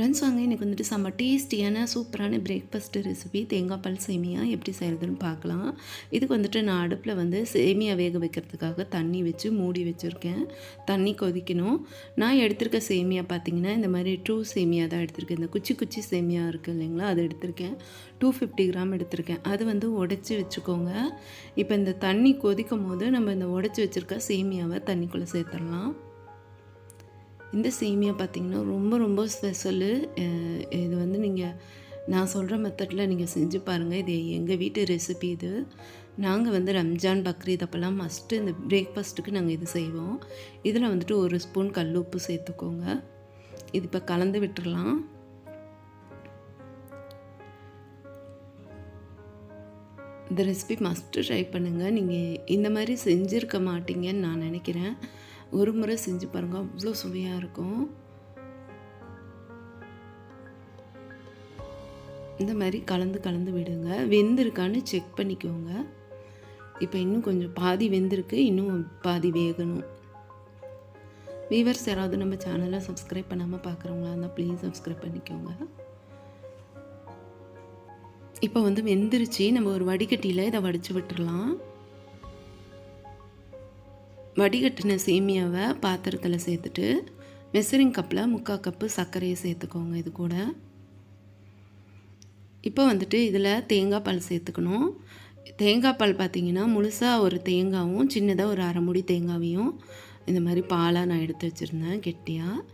Friends வாங்க எனக்கு வந்துட்டு செம்ம டேஸ்டியான சூப்பரான பிரேக்ஃபாஸ்ட்டு ரெசிபி தேங்காய் பால் சேமியா எப்படி செய்கிறதுன்னு பார்க்கலாம். இதுக்கு வந்துட்டு நான் அடுப்பில் வந்து சேமியா வேக வைக்கிறதுக்காக தண்ணி வச்சு மூடி வச்சுருக்கேன். தண்ணி கொதிக்கணும். நான் எடுத்திருக்க சேமியா பார்த்தீங்கன்னா இந்த மாதிரி ட்ரூ சேமியா தான் எடுத்திருக்கேன். இந்த குச்சி குச்சி சேமியா இருக்குது இல்லைங்களா அது எடுத்திருக்கேன். டூ ஃபிஃப்டி கிராம் எடுத்திருக்கேன். அது வந்து உடச்சி வச்சுக்கோங்க. இப்போ இந்த தண்ணி கொதிக்கும் போது நம்ம இந்த உடச்சி வச்சுருக்க சேமியாவை தண்ணிக்குள்ளே சேர்த்துடலாம். இந்த சேமியா பார்த்திங்கன்னா ரொம்ப ரொம்ப ஸ்பெஷலு இது வந்து நீங்கள் நான் சொல்கிற மெத்தடில் நீங்கள் செஞ்சு பாருங்கள் இது எங்கள் வீட்டு ரெசிபி இது. நாங்கள் வந்து ரம்ஜான் பக்ரீத் அப்போல்லாம் மஸ்ட்டு இந்த பிரேக்ஃபாஸ்ட்டுக்கு நாங்கள் இது செய்வோம். இதில் வந்துட்டு ஒரு ஸ்பூன் கல் உப்பு சேர்த்துக்கோங்க. இது இப்போ கலந்து விட்டுடலாம் இந்த ரெசிபி மஸ்ட்டு ட்ரை பண்ணுங்கள் நீங்கள் இந்த மாதிரி செஞ்சுருக்க மாட்டீங்கன்னு நான் நினைக்கிறேன். ஒரு முறை செஞ்சு பாருங்கள் அவ்வளோ சுவையாக இருக்கும். இந்த மாதிரி கலந்து கலந்து விடுங்க. வெந்திருக்கான்னு செக் பண்ணிக்கோங்க. இப்போ இன்னும் கொஞ்சம் பாதி வெந்திருக்கு இன்னும் பாதி வேகணும். வீவர்ஸ் யாராவது நம்ம சேனலை சப்ஸ்கிரைப் பண்ணாமல் பார்க்குறவங்களா இருந்தால் ப்ளீஸ் சப்ஸ்கிரைப் பண்ணிக்கோங்க. இப்போ வந்து வெந்துருச்சு. நம்ம ஒரு வடிகட்டியில் இதை வடித்து விட்டுடலாம் வடிகட்டின சேமியாவை பாத்திரத்தில் சேர்த்துட்டு மெசரிங் கப்பில் முக்கால் கப்பு சர்க்கரையை சேர்த்துக்கோங்க இது கூட. இப்போ வந்துட்டு இதில் தேங்காய் பால் சேர்த்துக்கணும். தேங்காய் பால் பார்த்திங்கன்னா முழுசாக ஒரு தேங்காவும் சின்னதாக ஒரு அரை முடி தேங்காவையும் இந்த மாதிரி பாலாக நான் எடுத்து வச்சுருந்தேன் கெட்டியாக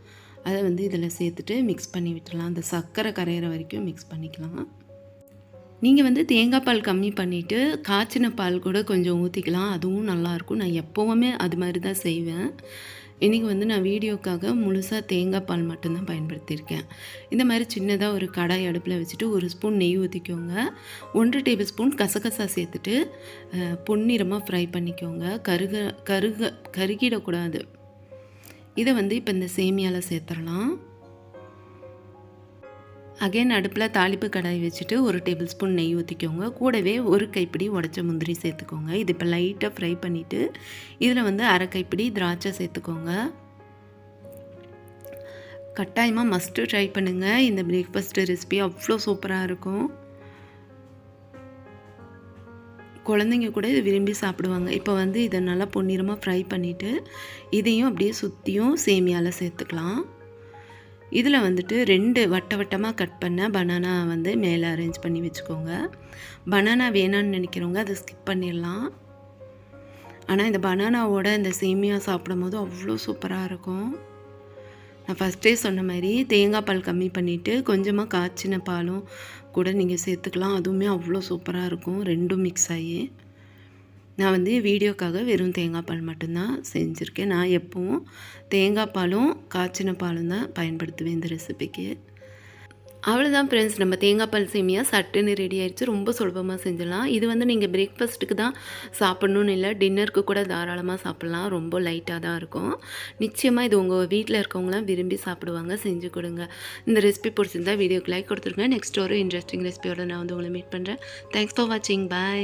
அதை வந்து இதில் சேர்த்துட்டு மிக்ஸ் பண்ணி விட்டுடலாம். அந்த சர்க்கரை கரையிற வரைக்கும் மிக்ஸ் பண்ணிக்கலாம். நீங்கள் வந்து தேங்காய் பால் கம்மி பண்ணிவிட்டு காய்ச்சின பால் கூட கொஞ்சம் ஊற்றிக்கலாம் அதுவும் நல்லாயிருக்கும். நான் எப்போவுமே அது மாதிரி தான் செய்வேன். இன்றைக்கி வந்து நான் வீடியோக்காக முழுசாக தேங்காய் பால் மட்டும்தான் பயன்படுத்தியிருக்கேன். இந்த மாதிரி சின்னதாக ஒரு கடாய் அடுப்பில் வச்சுட்டு ஒரு ஸ்பூன் நெய் ஊற்றிக்கோங்க ஒன்றரை டேபிள் ஸ்பூன் கசகசா சேர்த்துட்டு பொன்னிறமாக ஃப்ரை பண்ணிக்கோங்க. கருக கருக கருகிடக்கூடாது. இதை வந்து இப்போ இந்த சேமியாவில் சேர்த்துடலாம். அகைன் அடுப்பில் தாளிப்பு கடாய் வச்சுட்டு ஒரு டேபிள் ஸ்பூன் நெய் ஊற்றிக்கோங்க கூடவே ஒரு கைப்பிடி உடச்ச முந்திரி சேர்த்துக்கோங்க. இது இப்போ லைட்டாக ஃப்ரை பண்ணிவிட்டு இதில் வந்து அரை கைப்பிடி திராட்சை சேர்த்துக்கோங்க. கட்டாயமாக மஸ்ட்டு ட்ரை பண்ணுங்கள் இந்த பிரேக்ஃபாஸ்ட்டு ரெசிபி அவ்வளோ சூப்பராக இருக்கும். குழந்தைங்க கூட இதை விரும்பி சாப்பிடுவாங்க. இப்போ வந்து இதை நல்லா பொன்னிறமாக ஃப்ரை பண்ணிவிட்டு இதையும் அப்படியே சுற்றியும் சேமியாவில் சேர்த்துக்கலாம். இதில் வந்துட்டு ரெண்டு வட்ட வட்டமாக கட் பண்ண பனானா வந்து மேலே அரேஞ்ச் பண்ணி வச்சுக்கோங்க. பனானா வேணான்னு நினைக்கிறவங்க அதை ஸ்கிப் பண்ணிடலாம். ஆனால் இந்த பனானாவோட இந்த சேமியா சாப்பிடும் போது அவ்வளோ சூப்பராக இருக்கும். நான் ஃபஸ்ட்டே சொன்ன மாதிரி தேங்காய் பால் கம்மி பண்ணிவிட்டு கொஞ்சமாக காய்ச்சின பாலும் கூட நீங்கள் சேர்த்துக்கலாம். அதுவுமே அவ்வளோ சூப்பராக இருக்கும். ரெண்டும் மிக்ஸ் ஆகி. நான் வந்து வீடியோக்காக வெறும் தேங்காய் பால் மட்டும்தான் செஞ்சுருக்கேன். நான் எப்போவும் தேங்காய் பாலும் காய்ச்சின பாலும் தான் பயன்படுத்துவேன் இந்த ரெசிபிக்கு அவ்வளோதான் ஃப்ரெண்ட்ஸ் நம்ம தேங்காய் பால் சேமியா சட்டுன்னு ரெடி ஆயிடுச்சு. ரொம்ப சுலபமாக செஞ்சிடலாம். இது வந்து நீங்கள் பிரேக்ஃபாஸ்ட்டுக்கு தான் சாப்பிட்ணுன்னு இல்லை டின்னருக்கு கூட தாராளமாக சாப்பிட்லாம். ரொம்ப லைட்டாக தான் இருக்கும். நிச்சயமாக இது உங்கள் வீட்டில் இருக்கவங்களாம் விரும்பி சாப்பிடுவாங்க. செஞ்சு கொடுங்க. இந்த ரெசிபி பிடிச்சிருந்தா வீடியோக்கு லைக் கொடுத்துருங்க. நெக்ஸ்ட் ஒரு இன்ட்ரெஸ்டிங் ரெசிபியோட நான் வந்து உங்களை மீட் பண்ணுறேன் தேங்க்ஸ் ஃபார் வாட்சிங் பாய்